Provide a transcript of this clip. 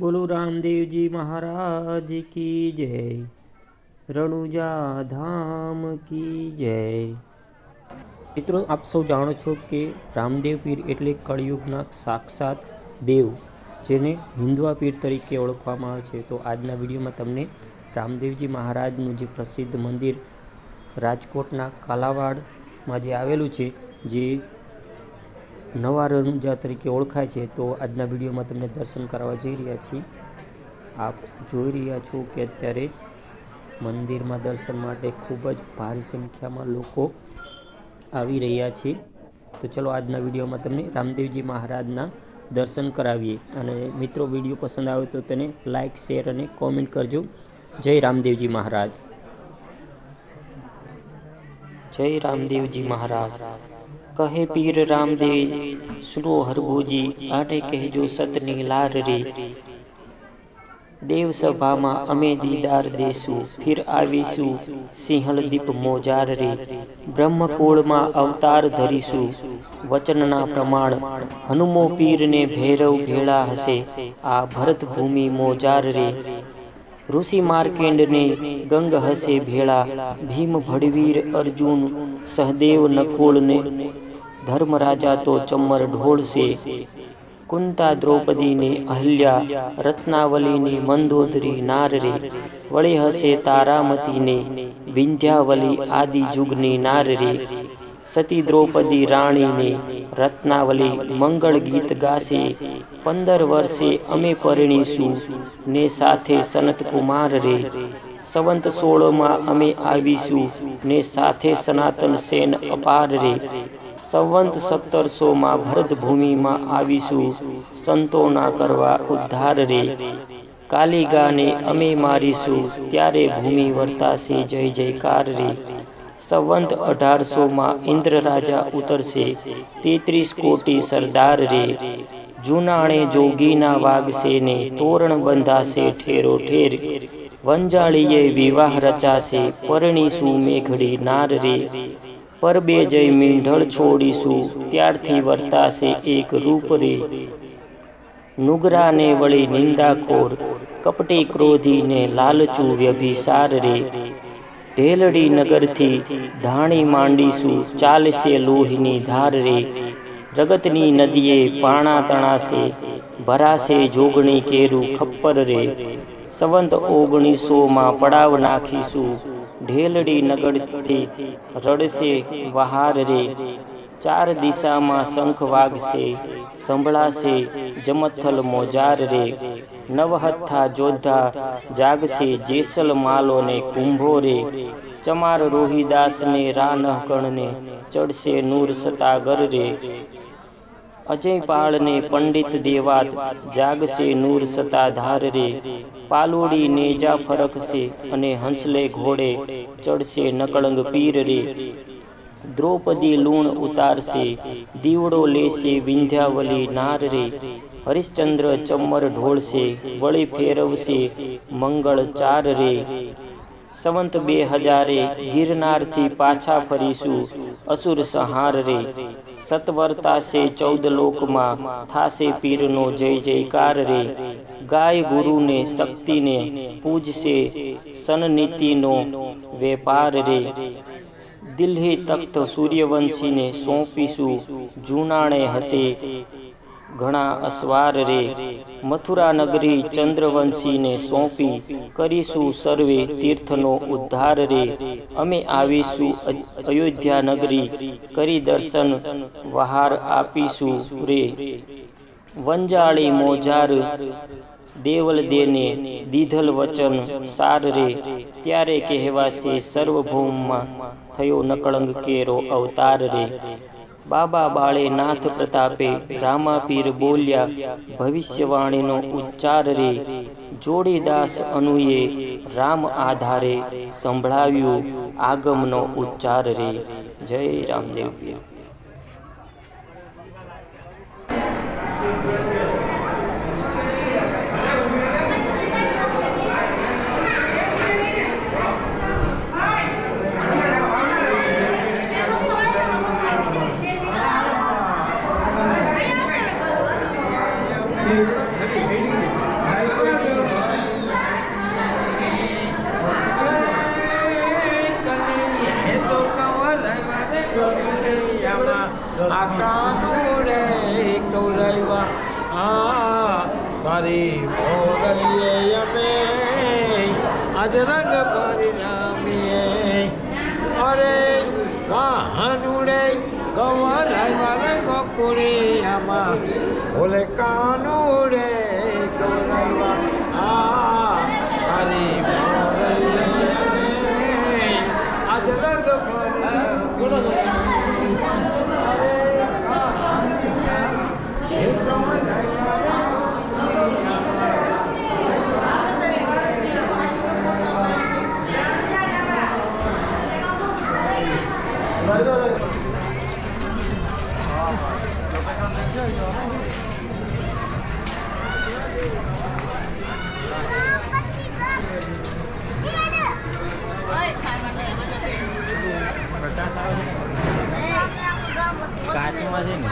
બોલો રામદેવજી મહારાજ કી જય, રણુજા ધામ કી જય. મિત્રો, આપ સૌ જાણો છો કે રામદેવ પીર એટલે કળિયુગના સાક્ષાત દેવ, જેને હિન્દુઆ પીર તરીકે ઓળખવામાં આવે છે. તો આજના વિડીયોમાં તમને રામદેવજી મહારાજનું જે પ્રસિદ્ધ મંદિર રાજકોટના કાલાવાડમાં જે આવેલું છે, જે નવા રણુજા તરીકે ઓળખાય છે, તો આજના વિડીયોમાં તમને દર્શન કરવા જઈ રહ્યા છીએ. આપ જોઈ રહ્યા છો કે અત્યારે મંદિરમાં દર્શન માટે ખૂબ જ ભારી સંખ્યામાં લોકો આવી રહ્યા છે. તો ચલો આજના વિડીયોમાં તમને રામદેવજી મહારાજના દર્શન કરાવીએ. અને મિત્રો, વીડિયો પસંદ આવે તો તેને લાઇક શેર અને કોમેન્ટ કરજો. જય રામદેવજી મહારાજ. જય રામદેવજી મહારાજ. કહે, પીર રામદેવ, સુનો હરભુજી, આને કહેજો સતની લાર રે. દેવ સભામાં અમે દીદાર દેશું ફિર આવીશું સિંહલ દીપ મોજાર રે. બ્રહ્મકુળમાં અવતાર ધરીશું, વચનના પ્રમાણ. હનુમો પીરને ભૈરવ ભેળા હશે, આ ભરત ભૂમિ મોજાર રે. ઋષિ માર્કેન્ડને ગંગ હસે ભેળા, ભીમ ભડવીર અર્જુન, સહદેવ નકુળને ધર્મરાજા તો ચમર ઢોળશે કુંતા દ્રૌપદીને અહલ્યા, રત્નાવલીને મંદોદરી નાર રે. વળી હશે તારામતીને વિંધ્યાવલી આદિ જુગની નાર રે. સતી દ્રૌપદી રાણીને રત્નાવલી મંગળ ગીત ગાશે. પંદર વર્ષે અમે પરિણીશું ને સાથે સનત કુમાર રે. સંવંત સોળમાં અમે આવીશું ને સાથે સનાતન સેન અપાર રે. સંવંત સત્તરસોમાં ભરત ભૂમિમાં આવીશું. સંતોના કરવા ઉદ્ધાર રે. કાલિગાને અમે મારીશું, ત્યારે ભૂમિ વર્તાશે, જય જયકાર રે. સંવંત અઢારસોમાં ઇન્દ્ર રાજા ઉતરશે, તેત્રીસ કોટી સરદાર રે. જૂનાણે જોગીના વાગશે ને તોરણ બંધાશે ઠેરો ઠેર વંજાળીએ વિવાહ રચાશે, પરણીશું મેઘડી નાર રે. પરબે જઈ મીંઢળ છોડીશું, ત્યારથી વર્તાશે એક રૂપ રે નુગરાને વળી નિંદાખોર, કપટી ક્રોધીને લાલચું વ્યભિસાર રે. ઢેલડી નગરથી ધાણી માંડીશું, ચાલશે લોહીની ધાર રે. રગતની નદીએ પાણા તણાશે, ભરાશે જોગણી કેરું ખપ્પર રે. સંવંત ઓગણીસોમાં પડાવ નાખીશું ઢેલડી નગરથી રડશે વહાર રે ચાર દિશામાં શંખ વાગશે, સંભળાશે, જમથલ મોજાર રે નવહથ્થા જોધા જાગશે જેસલ માલોને કુંભો રે ચમાર રોહિદાસને રાનહકણને ચડશે નૂર સતાગર રે અજય પાળને પંડિત દેવાત જાગશે નૂર સતાધાર રે પાલોડી નેજા ફરકશે અને હંસલે ઘોડે ચડશે નકળંગ પીર રે દ્રૌપદી લૂણ ઉતારશે, દીવડો લેશે વિંધ્યાવલી નાર રે હરિશ્ચંદ્ર ચમર ઢોળશે, વળી ફેરવશે મંગળ ચાર રે સંવંત બે હજારે ગિરનારથી પાછા ફરીશું. અસુર સંહાર રે. સતવર્તાશે ચૌદ લોકમાં થાશે પીરનો જય જયકાર રે. ગાય ગુરુને, શક્તિને પૂજશે સનનીતિનો વેપાર રે. દિલ્હી તખ્ત સૂર્યવંશીને સોંપીશું. જૂનાણે હશે ઘણા અસવાર રે. મથુરા નગરી ચંદ્રવંશીને સોંપી કરીશું સર્વે તીર્થનો ઉદ્ધાર રે. અમે આવીશું અયોધ્યા નગરી કરી દર્શન વહાર આપીશું રે. વંજાળી મોજાર દેવલ દેને દીધલ વચન સાર રે. ત્યારે કહેવાશે સર્વભૌમમાં થયો નકળંગ કેરો અવતાર રે. બાબા બાળે નાથ પ્રતાપે રામાપીર બોલ્યા, ભવિષ્યવાણીનો ઉચ્ચાર રે. જોડીદાસ અનુએ રામ આધારે સંભળાવ્યું આગમનો ઉચ્ચાર રે. જય રામદેવ તારી ભોગલીએ અમે અજરંગ પરિણામીએ અરે આમાં ભોલે કાન Rudy! કાચમાં છે ને.